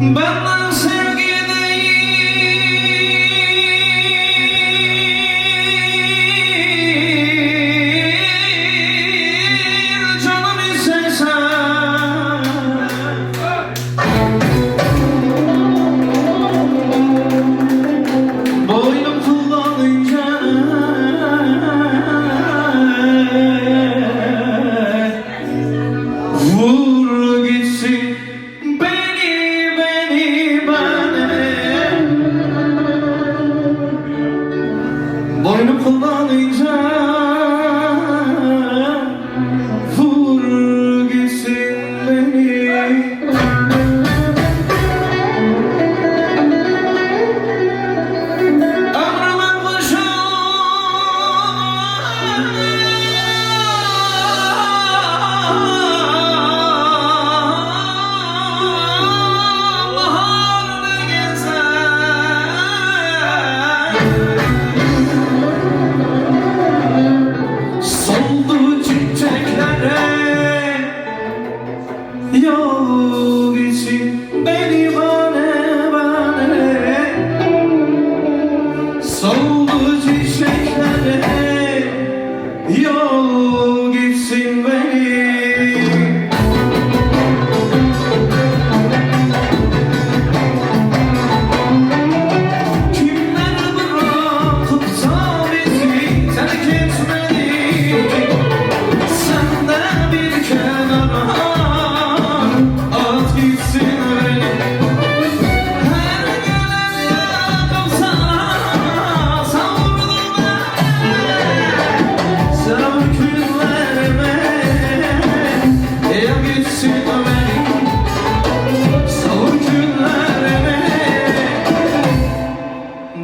Benden sevgi değil Canım istersen. Boynum kullanınca kullanınca 여기 지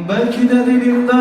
Belki de dilimden